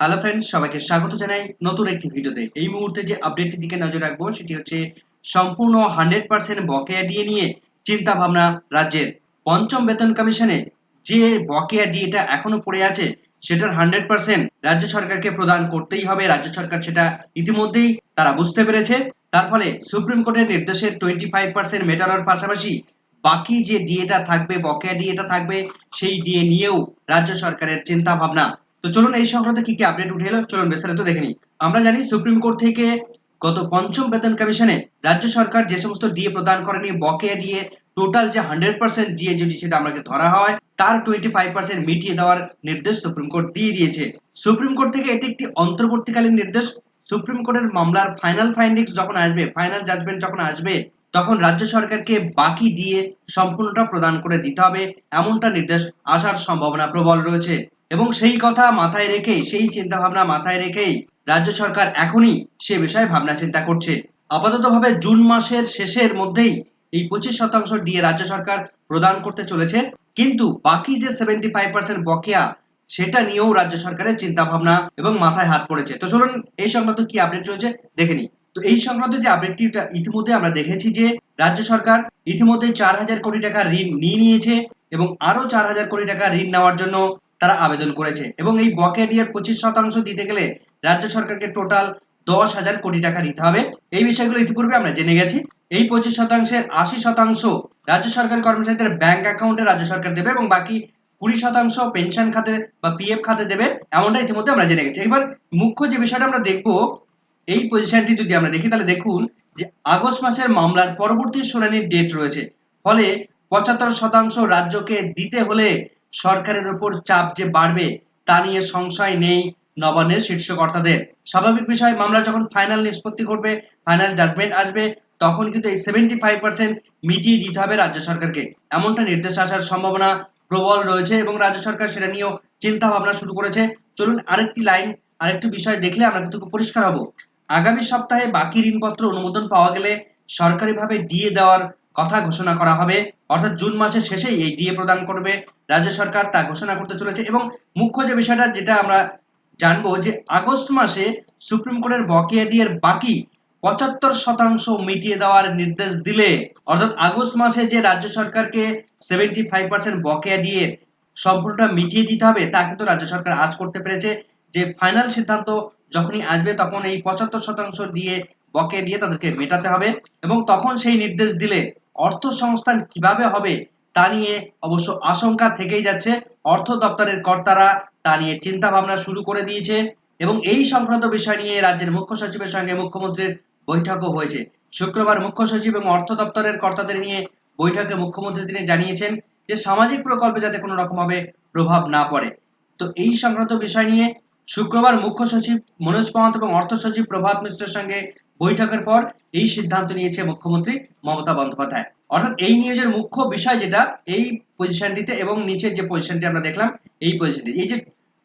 Hello friends সবাইকে স্বাগত জানাই নতুন একটি ভিডিওতে। এই মুহূর্তে যে আপডেটটির দিকে নজর রাখব, সেটি হচ্ছে সম্পূর্ণ হান্ড্রেড পার্সেন্ট বকেয়া দিয়ে নিয়ে চিন্তা ভাবনা রাজ্যের পঞ্চম বেতন কমিশনে যে বকেয়া ডিএটা এখনও পড়ে আছে, সেটার হান্ড্রেড পার্সেন্ট রাজ্য সরকারকে প্রদান করতেই হবে। রাজ্য সরকার সেটা ইতিমধ্যেই তারা বুঝতে পেরেছে। তার ফলে সুপ্রিম কোর্টের নির্দেশের টোয়েন্টি ফাইভ পার্সেন্ট মেটানোর পাশাপাশি বাকি যে ডিএটা থাকবে, বকেয়া ডিএটা থাকবে, সেই ডিএ নিয়েও রাজ্য সরকারের চিন্তা ভাবনা তো চলুন এই সংক্রান্ত কি কি আপডেট উঠে এলো, চলুন বিস্তারিত দেখে নিই। আমরা জানি সুপ্রিম কোর্ট থেকে গত পঞ্চম বেতন কমিশনে রাজ্য সরকার যে সমস্ত ডিএ প্রদান করেনি, বকেয়া ডিএ টোটাল যে হান্ড্রেড পার্সেন্ট ডিএ যদি সেটা আমাকে ধরা হয়, তার টোয়েন্টি ফাইভ পার্সেন্ট মিটিয়ে দেওয়ার নির্দেশ সুপ্রিম কোর্ট দিয়ে দিয়েছে। সুপ্রিম কোর্ট থেকে এটি একটি অন্তর্বর্তীকালীন নির্দেশ। সুপ্রিম কোর্টের মামলার ফাইনাল ফাইন্ডিংস যখন আসবে ফাইনাল জাজমেন্ট যখন আসবে, তখন রাজ্য সরকারকে বাকি দিয়ে সম্পূর্ণটা প্রদান করে দিতে হবে, এমনটা নির্দেশ আসার সম্ভাবনা প্রবল রয়েছে। এবং সেই কথা মাথায় রেখে সেই চিন্তা ভাবনা মাথায় রেখেই রাজ্য সরকার এখনই সে বিষয়ে ভাবনা চিন্তা করছে। আপাততভাবে জুন মাসের শেষের মধ্যেই এই পঁচিশ শতাংশ দিয়ে রাজ্য সরকার প্রদান করতে চলেছে। কিন্তু বাকি যে সেভেন্টি ফাইভ পার্সেন্ট বকেয়া, সেটা নিয়েও রাজ্য সরকারের চিন্তা ভাবনা এবং মাথায় হাত পড়েছে। তো চলুন, এই সংক্রান্ত কি আপডেট রয়েছে দেখে নিই। তো এই সংক্রান্ত যে আপডেটটি ইতিমধ্যে আমরা দেখেছি যে, রাজ্য সরকার ইতিমধ্যে চার হাজার কোটি টাকা ঋণ নিয়ে নিয়েছে এবং আরও চার হাজার কোটি টাকা ঋণ নেওয়ার জন্য তারা আবেদন করেছে। এবং এই বকেয়া ডিএর পঁচিশ শতাংশ দিতে গেলে রাজ্য সরকারকে টোটাল দশ হাজার কোটি টাকা দিতে হবে। এই বিষয়গুলো ইতিপূর্বে আমরা জেনে গেছি। এই পঁচিশ শতাংশের আশি শতাংশ রাজ্য সরকারি কর্মচারীদের ব্যাংক অ্যাকাউন্টে রাজ্য সরকার দেবে এবং বাকি কুড়ি শতাংশ পেনশন খাতে বা পিএফ খাতে দেবে এমনটা ইতিমধ্যে আমরা জেনে গেছি। এবার মুখ্য যে বিষয়টা আমরা দেখব, এই পজিশনটি যদি আমরা দেখি, তাহলে দেখুন যে আগস্ট মাসের মামলার পরবর্তী শুনানির ডেট রয়েছে। ফলে পঁচাত্তর শতাংশ রাজ্যকে দিতে হলে সরকারের উপর চাপ যে বাড়বে, তা নিয়ে সংশয় নেই নবান্নের শীর্ষ কর্তাদের স্বাভাবিক বিষয়, মামলা যখন ফাইনাল নিষ্পত্তি করবে ফাইনাল জাজমেন্ট আসবে, তখন কিন্তু এই সেভেন্টি ফাইভ পার্সেন্ট মিটিয়ে দিতে হবে রাজ্য সরকারকে। এমনটা নির্দেশ আসার সম্ভাবনা প্রবল রয়েছে এবং রাজ্য সরকার সেটা নিয়েও চিন্তা ভাবনা শুরু করেছে। চলুন আরেকটি লাইন আরেকটি বিষয় দেখলে আমরা কিন্তু পরিষ্কার হব। আগামী সপ্তাহে বাকি ঋণপত্র অনুমোদন পাওয়া গেলে সরকারিভাবে ডিএ দেওয়ার কথা ঘোষণা করা হবে। অর্থাৎ জুন মাসের শেষেই এই ডিএ প্রদান করবে। রাজ্য সরকার তা ঘোষণা করতে চলেছে এবং মুখ্য যে বিষয়টা, যেটা আমরা জানব যে আগস্ট মাসে সুপ্রিম কোর্টের বকেয়া ডিএর বাকি পঁচাত্তর শতাংশ মিটিয়ে দেওয়ার নির্দেশ দিলে, অর্থাৎ আগস্ট মাসে যে রাজ্য সরকারকে সেভেন্টি ফাইভ পার্সেন্ট বকেয়া দিয়ে সম্পূর্ণটা মিটিয়ে দিতে হবে, তা কিন্তু রাজ্য সরকার আজ করতে পেরেছে। যে ফাইনাল সিদ্ধান্ত যখনই আসবে, তখন এই পঁচাত্তর শতাংশ দিয়ে বকেয়া দিয়ে তাদেরকে মেটাতে হবে এবং তখন সেই নির্দেশ দিলে অর্থ সংস্থান কীভাবে হবে তা নিয়ে অবশ্য আশঙ্কা থেকেই যাচ্ছে। অর্থ দপ্তরের কর্তারা তা নিয়ে চিন্তা ভাবনা শুরু করে দিয়েছে এবং এই সংক্রান্ত বিষয় নিয়ে রাজ্যের মুখ্য সচিবের সঙ্গে মুখ্যমন্ত্রীর বৈঠকও হয়েছে। শুক্রবার মুখ্য সচিব এবং অর্থ দপ্তরের কর্তাদের নিয়ে বৈঠকে মুখ্যমন্ত্রী তিনি জানিয়েছেন যে, সামাজিক প্রকল্পে যাতে কোনো রকম ভাবে প্রভাব না পড়ে। তো এই সংক্রান্ত বিষয় নিয়ে শুক্রবার মুখ্য সচিব মনোজ পাওয়ান্ত এবং অর্থ সচিব প্রভাত মিশ্রের সঙ্গে বৈঠকের পর এই সিদ্ধান্ত নিয়েছে মুখ্যমন্ত্রী মমতা বন্দ্যোপাধ্যায়। অর্থাৎ এই নিয়োগের মুখ্য বিষয় যেটা, এই পজিশনটিতে এবং নিচের যে পজিশনটি আমরা দেখলাম, এই পজিশনটি এই যে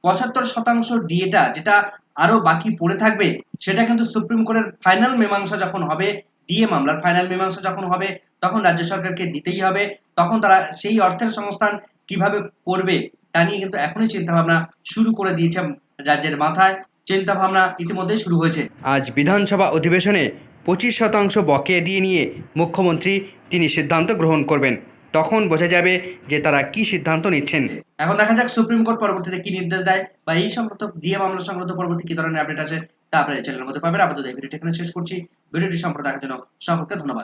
পঁচাত্তর শতাংশ ডিএটা যেটা আরও বাকি পড়ে থাকবে, সেটা কিন্তু সুপ্রিম কোর্টের ফাইনাল মীমাংসা যখন হবে ডিএ মামলার ফাইনাল মীমাংসা যখন হবে, তখন রাজ্য সরকারকে দিতেই হবে, তখন তারা সেই অর্থের সংস্থান কীভাবে করবে তা নিয়ে কিন্তু এখনই চিন্তা ভাবনা শুরু করে দিয়েছে রাজ্যের মাথায়। চিন্তা ভাবনা ইতিমধ্যে শুরু হয়েছে। আজ বিধানসভা অধিবেশনে পঁচিশ শতাংশ বকেয়া দিয়ে নিয়ে মুখ্যমন্ত্রী তিনি সিদ্ধান্ত গ্রহণ করবেন। তখন বোঝা যাবে যে তারা কি সিদ্ধান্ত নিচ্ছেন। এখন দেখা যাক সুপ্রিম কোর্ট পরবর্তীতে কি নির্দেশ দেয় বা এই সংক্রান্ত দিয়ে মামলা সংক্রান্ত পরবর্তী কি ধরনের আপডেট আছে তা আপনারা চ্যানেলের মধ্যে পাবেন। আপাতত এই ভিডিওটি এখানে শেষ করছি। ভিডিওটি সম্পর্কে দেখার জন্য সকলকে ধন্যবাদ।